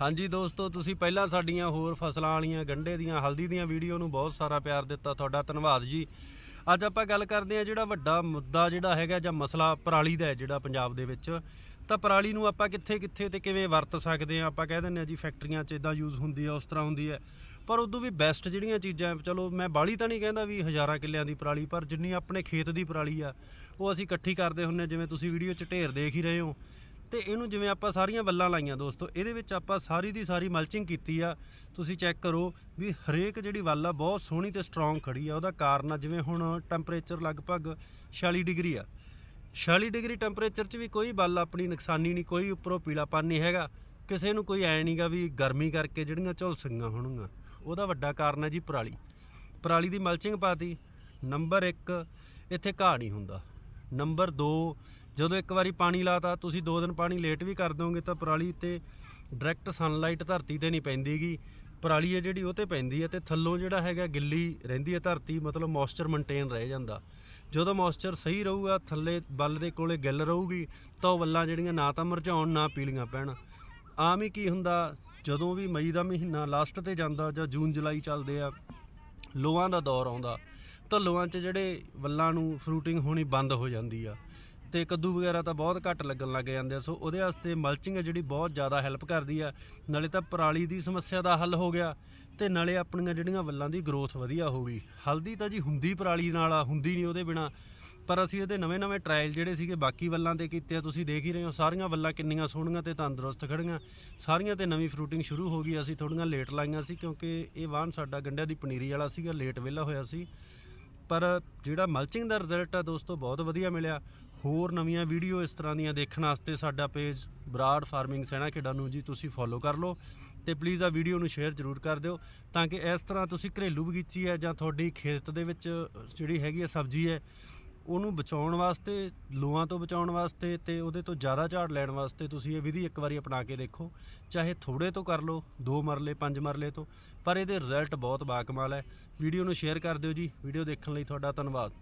ਹਾਂਜੀ ਦੋਸਤੋ, ਤੁਸੀਂ ਪਹਿਲਾਂ ਸਾਡੀਆਂ ਹੋਰ ਫਸਲਾਂ ਵਾਲੀਆਂ ਗੰਢੇ ਦੀਆਂ, ਹਲਦੀ ਦੀਆਂ ਵੀਡੀਓ ਨੂੰ ਬਹੁਤ ਸਾਰਾ ਪਿਆਰ ਦਿੱਤਾ ਤੁਹਾਡਾ, ਧੰਨਵਾਦ ਜੀ। ਅੱਜ ਆਪਾਂ ਗੱਲ ਕਰਦੇ ਹਾਂ ਜਿਹੜਾ ਵੱਡਾ ਮੁੱਦਾ ਜਿਹੜਾ ਹੈਗਾ ਜਾਂ ਮਸਲਾ ਪਰਾਲੀ ਦਾ ਜਿਹੜਾ ਪੰਜਾਬ ਦੇ ਵਿੱਚ। ਤਾਂ ਪਰਾਲੀ ਨੂੰ ਆਪਾਂ ਕਿੱਥੇ ਕਿੱਥੇ ਤੇ ਕਿਵੇਂ ਵਰਤ ਸਕਦੇ ਹਾਂ? ਆਪਾਂ ਕਹਿ ਦਿੰਦੇ ਹਾਂ ਜੀ ਫੈਕਟਰੀਆਂ 'ਚ ਇਦਾਂ ਯੂਜ਼ ਹੁੰਦੀ ਆ ਉਸ ਤਰ੍ਹਾਂ ਹੁੰਦੀ ਹੈ। ਪਰ ਉਦੋਂ ਵੀ ਬੈਸਟ ਜਿਹੜੀਆਂ ਚੀਜ਼ਾਂ, ਚਲੋ ਮੈਂ ਬਾਲੀ ਤਾਂ ਨਹੀਂ ਕਹਿੰਦਾ ਵੀ ਹਜ਼ਾਰਾਂ ਕਿੱਲਿਆਂ ਦੀ ਪਰਾਲੀ, ਪਰ ਜਿੰਨੀ ਆਪਣੇ ਖੇਤ ਦੀ ਪਰਾਲੀ ਆ, ਉਹ ਅਸੀਂ ਇਕੱਠੀ ਕਰਦੇ ਹੁੰਨੇ ਜਿਵੇਂ ਤੁਸੀਂ ਵੀਡੀਓ 'ਚ ਢੇਰ ਦੇਖ ਹੀ ਰਹੇ ਹੋ। ਤੇ ਇਹਨੂੰ ਜਿਵੇਂ ਆਪਾਂ ਸਾਰੀਆਂ ਵੱਲਾਂ ਲਾਈਆਂ ਦੋਸਤੋ, ਇਹਦੇ ਵਿੱਚ ਆਪਾਂ ਸਾਰੀ ਦੀ ਸਾਰੀ ਮਲਚਿੰਗ ਕੀਤੀ ਆ। ਤੁਸੀਂ ਚੈੱਕ ਕਰੋ ਵੀ ਹਰੇਕ ਜਿਹੜੀ ਵੱਲ ਆ, ਬਹੁਤ ਸੋਹਣੀ ਤੇ ਸਟਰੋਂਗ ਖੜੀ ਆ। ਉਹਦਾ ਕਾਰਨ ਆ, ਜਿਵੇਂ ਹੁਣ ਟੈਂਪਰੇਚਰ ਲਗਭਗ 46 ਡਿਗਰੀ ਆ। 46 ਡਿਗਰੀ ਟੈਂਪਰੇਚਰ 'ਚ ਵੀ ਕੋਈ ਵੱਲ ਆਪਣੀ ਨੁਕਸਾਨੀ ਨਹੀਂ, ਕੋਈ ਉੱਪਰੋਂ ਪੀਲਾਪਨ ਨਹੀਂ ਹੈਗਾ। ਕਿਸੇ ਨੂੰ ਕੋਈ ਐ ਨਹੀਂਗਾ ਵੀ ਗਰਮੀ ਕਰਕੇ ਜਿਹੜੀਆਂ ਝੁਲਸੀਆਂ ਹੋਣਗੀਆਂ। ਉਹਦਾ ਵੱਡਾ ਕਾਰਨ ਹੈ ਜੀ ਪਰਾਲੀ। ਪਰਾਲੀ ਦੀ ਮਲਚਿੰਗ ਪਾਤੀ। ਨੰਬਰ 1 ਇੱਥੇ ਘਾਹ ਨਹੀਂ ਹੁੰਦਾ। ਨੰਬਰ 2 ਜਦੋਂ ਇੱਕ ਵਾਰੀ ਪਾਣੀ ਲਾਤਾ, ਤੁਸੀਂ ਦੋ ਦਿਨ ਪਾਣੀ ਲੇਟ ਵੀ ਕਰ ਦੋਗੇ ਤਾਂ ਪਰਾਲੀ ਤੇ ਡਾਇਰੈਕਟ ਸਨਲਾਈਟ ਧਰਤੀ ਤੇ ਨਹੀਂ ਪੈਂਦੀਗੀ। ਪਰਾਲੀ ਹੈ ਜਿਹੜੀ, ਉਹ ਤੇ ਪੈਂਦੀ ਹੈ ਤੇ ਥੱਲੋਂ ਜਿਹੜਾ ਹੈਗਾ ਗਿੱਲੀ ਰਹਿੰਦੀ ਹੈ ਧਰਤੀ, ਮਤਲਬ ਮੋਇਸਚਰ ਮੇਨਟੇਨ ਰਹਿ ਜਾਂਦਾ। ਜਦੋਂ ਮੋਇਸਚਰ ਸਹੀ ਰਹੂਗਾ, ਥੱਲੇ ਬੱਲ ਦੇ ਕੋਲੇ ਗਿੱਲ ਰਹੂਗੀ, ਤਾਂ ਉਹ ਵੱਲਾਂ ਜਿਹੜੀਆਂ ਨਾ ਤਾਂ ਮਰਝਾਉਣ, ਨਾ ਪੀਲੀਆਂ ਪੈਣ। ਆਮ ਹੀ ਕੀ ਹੁੰਦਾ, ਜਦੋਂ ਵੀ ਮਈ ਦਾ ਮਹੀਨਾ ਲਾਸਟ ਤੇ ਜਾਂਦਾ ਜਾਂ ਜੂਨ, ਜੁਲਾਈ ਚੱਲਦੇ ਆ, ਲੋਹਾਂ ਦਾ ਦੌਰ ਆਉਂਦਾ, ਤਾਂ ਲੋਹਾਂ 'ਚ ਜਿਹੜੇ ਵੱਲਾਂ ਨੂੰ ਫਰੂਟਿੰਗ ਹੋਣੀ ਬੰਦ ਹੋ ਜਾਂਦੀ ਆ। ਤੇ ਕੱਦੂ ਵਗੈਰਾ ਤਾਂ ਬਹੁਤ ਘੱਟ ਲੱਗਣ ਲੱਗ ਜਾਂਦੇ ਆ। ਸੋ ਉਹਦੇ ਵਾਸਤੇ ਮਲਚਿੰਗ ਹੈ ਜਿਹੜੀ ਬਹੁਤ ਜ਼ਿਆਦਾ ਹੈਲਪ ਕਰਦੀ ਆ। ਨਾਲੇ ਤਾਂ ਪਰਾਲੀ ਦੀ ਸਮੱਸਿਆ ਦਾ ਹੱਲ ਹੋ ਗਿਆ ਤੇ ਨਾਲੇ ਆਪਣੀਆਂ ਜਿਹੜੀਆਂ ਵੱਲਾਂ ਦੀ ਗਰੋਥ ਵਧੀਆ ਹੋ ਗਈ। ਹਲਦੀ ਤਾਂ ਜੀ ਹੁੰਦੀ ਪਰਾਲੀ ਨਾਲ ਆ, ਹੁੰਦੀ ਨਹੀਂ ਉਹਦੇ ਬਿਨਾ। ਪਰ ਅਸੀਂ ਇਹਦੇ ਨਵੇਂ-ਨਵੇਂ ਟ੍ਰਾਇਲ ਜਿਹੜੇ ਸੀਗੇ, ਬਾਕੀ ਵੱਲਾਂ ਤੇ ਕੀਤੇ ਆ, ਤੁਸੀਂ ਦੇਖ ਹੀ ਰਹੇ ਹੋ, ਸਾਰੀਆਂ ਵੱਲਾਂ ਕਿੰਨੀਆਂ ਸੋਹਣੀਆਂ ਤੇ ਤੰਦਰੁਸਤ ਖੜੀਆਂ। ਸਾਰੀਆਂ ਤੇ ਨਵੀਂ ਫਰੂਟਿੰਗ ਸ਼ੁਰੂ ਹੋ ਗਈ, ਅਸੀਂ ਥੋੜੀਆਂ ਲੇਟ ਲਾਈਆਂ ਸੀ ਕਿਉਂਕਿ ਇਹ ਵਾਹਨ ਸਾਡਾ ਗੰਡਿਆਂ ਦੀ ਪਨੀਰੀ ਵਾਲਾ ਸੀਗਾ ਲੇਟ ਵਿਹਲਾ ਹੋਇਆ ਸੀ। ਪਰ ਜਿਹੜਾ ਮਲਚਿੰਗ ਦਾ ਰਿਜ਼ਲਟ ਆ, ਦੋਸਤੋ, ਬਹੁਤ ਵਧੀਆ ਮਿਲਿਆ। ਹੋਰ ਨਵੀਆਂ ਵੀਡੀਓ ਇਸ ਤਰ੍ਹਾਂ ਦੀਆਂ ਦੇਖਣ ਵਾਸਤੇ ਸਾਡਾ ਪੇਜ ਬਰਾਡ ਫਾਰਮਿੰਗ ਸੈਣਾ ਖੇਡਾਂ ਨੂੰ ਜੀ ਤੁਸੀਂ ਫੋਲੋ ਕਰ ਲਓ ਤੇ ਪਲੀਜ਼ ਆ ਵੀਡੀਓ ਨੂੰ ਸ਼ੇਅਰ ਜ਼ਰੂਰ ਕਰ ਦਿਓ ਤਾਂ ਕਿ ਇਸ ਤਰ੍ਹਾਂ ਤੁਸੀਂ ਘਰੇਲੂ ਬਗੀਚੀ ਹੈ ਜਾਂ ਤੁਹਾਡੀ ਖੇਤ ਦੇ ਵਿੱਚ ਜਿਹੜੀ ਹੈਗੀ ਹੈ ਸਬਜ਼ੀ ਹੈ, ਉਹਨੂੰ ਬਚਾਉਣ ਵਾਸਤੇ ਲੋਆਂ ਤੋਂ ਬਚਾਉਣ ਵਾਸਤੇ ਤੇ ਉਹਦੇ ਤੋਂ ਜ਼ਿਆਦਾ ਝਾੜ ਲੈਣ ਵਾਸਤੇ ਤੁਸੀਂ ਇਹ ਵਿਧੀ ਇੱਕ ਵਾਰੀ ਅਪਣਾ ਕੇ ਦੇਖੋ। ਚਾਹੇ ਥੋੜੇ ਤੋਂ ਕਰ ਲਓ, ਦੋ ਮਰਲੇ, ਪੰਜ ਮਰਲੇ ਤੋਂ, ਪਰ ਇਹਦੇ ਰਿਜ਼ਲਟ ਬਹੁਤ ਬਾਕਮਾਲ ਹੈ। ਵੀਡੀਓ ਨੂੰ ਸ਼ੇਅਰ ਕਰ ਦਿਓ ਜੀ। ਵੀਡੀਓ ਦੇਖਣ ਲਈ ਤੁਹਾਡਾ ਧੰਨਵਾਦ।